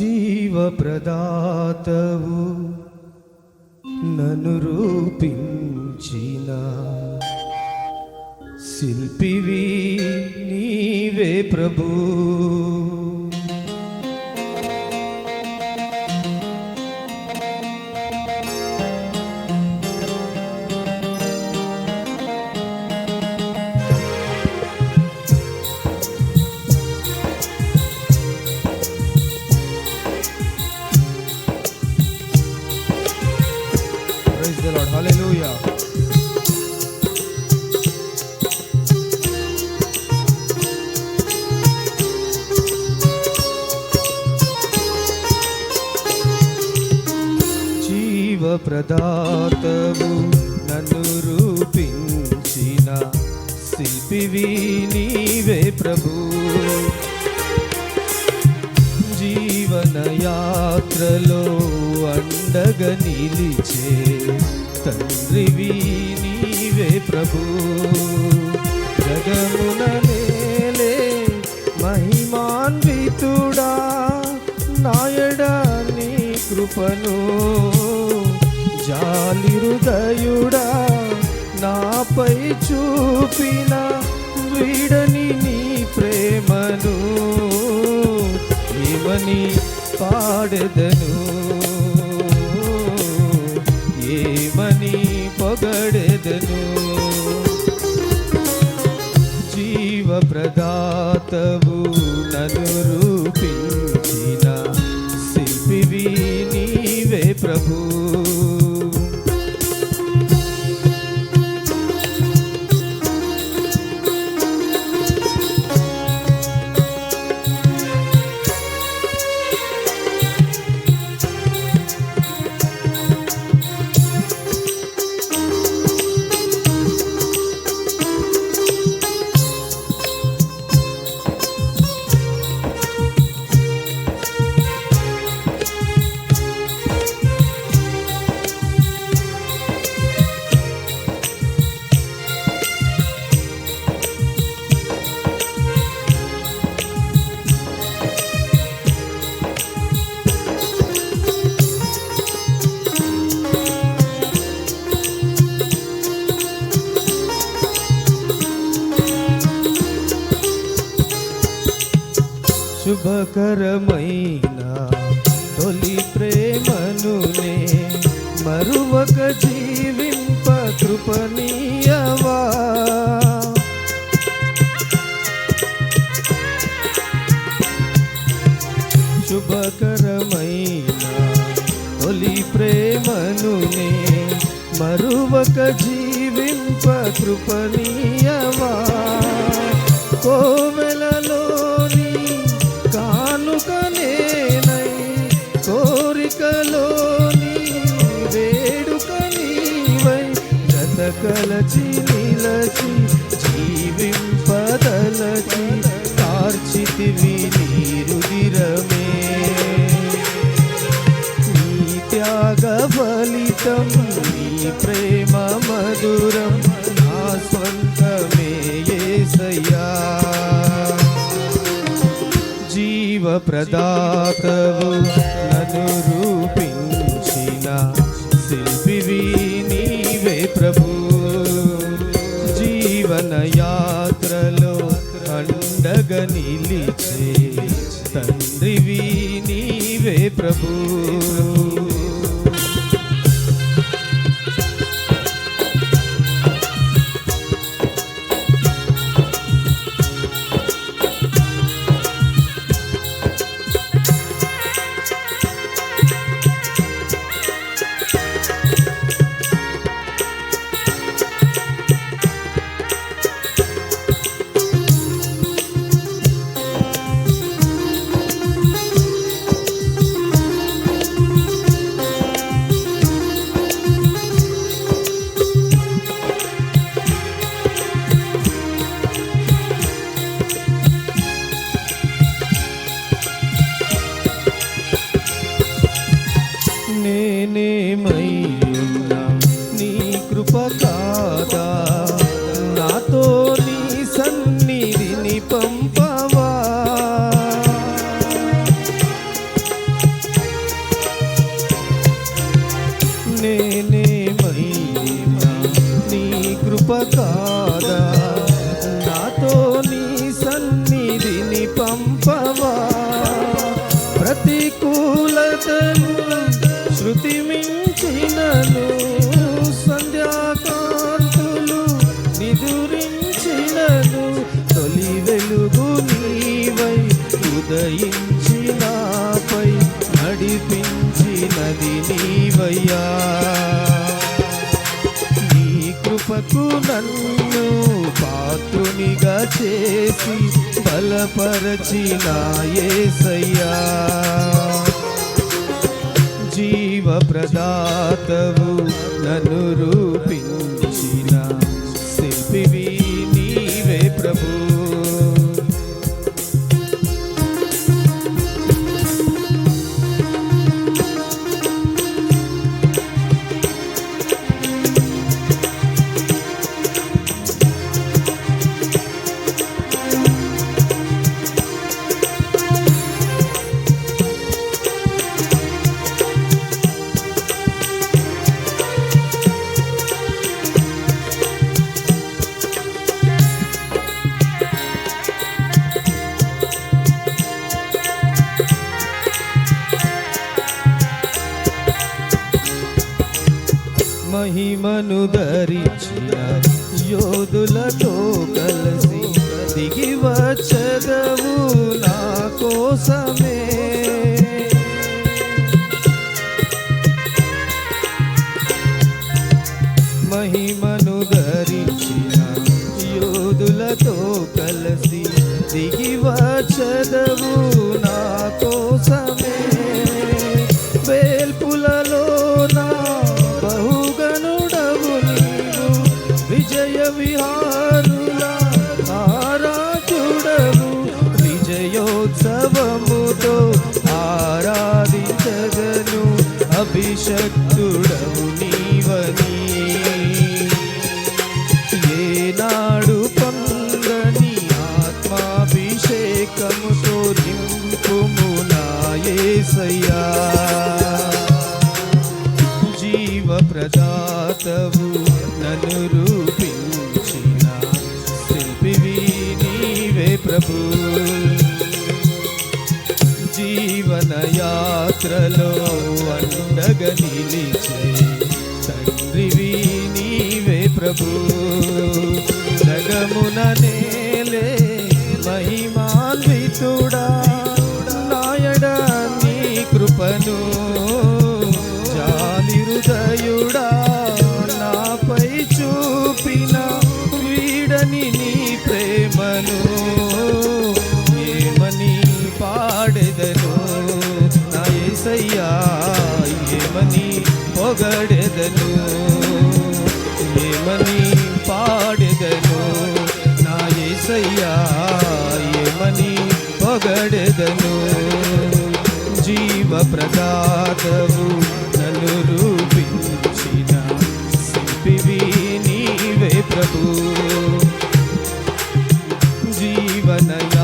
జీవప్రదాతవు. నన్ను రూపించిన శిల్పివి నీవే ప్రభూ. జీవప్రదాతవు నన్ను రూపించిన శిల్పివి నీవే ప్రభు. జీవన యాత్రలో అండగా నిలిచే తండ్రివి నీవే ప్రభు. జగమున నేలే మహిమాన్వితుడా నాయడా నీ కృపను. జాలి నాపై చూపిన వీడని నీ ప్రేమను ఏమని పాడెదను? ఏమని పొగడెదను? జీవ ప్రదాతవు నలురు శుభకరమైన తొలి ప్రేమనునే మరువక జీవింప కృపనీయవా. శుభకరమైన తొలి ప్రేమనునే మరువక జీవింప కృపనీయవా. కోవెలలో జతకలచి నిలచి జీవింపదలచి కార్చితివి నీరుదిరమే నీ త్యాగ ఫలితం నీ ప్రేమ మధురం నా స్వంతమే యేసయ్యా జీవ ప్రదాతవు నన్ను రూపించిన జీవన యాత్రలో అండగ నిలిచే తండ్రివి నీవే ప్రభు. కృప కాదా నాతో నీ సన్నిధిని పంపవా. ప్రతికూలతలు శృతి మించినను సంధ్యాకాంతులు నిదురించినను తొలి వెలుగు నీవై ఉదయించి. చేసి బలపరచిన యేసయ్యా జీవ ప్రదాతవు నన్ను రూపించిన మహిమను ధరించిన యోధులతో కలిసి దిగి వచ్చదవు నా కోసమే మహిమను ధరించిన యోధులతో కలిసి దిగి వచ్చదవు ఉత్సవముతో ఆరాధించగను అభిషక్తుడవు నీవని. ఏనాడు పొందని ఆత్మాభిషేకముతో నింపుము నా నిద్రలో అండగ నిలిచే తండ్రివి నీవే ప్రభు. జగమున నేలే మహిమాన్వితుడా. నాయడ నీ కృపను యేసయ్యా ఏమని పొగడెదను. జీవ ప్రదాతవు నన్ను రూపించిన శిల్పివి నీవే ప్రభు. జీవనయా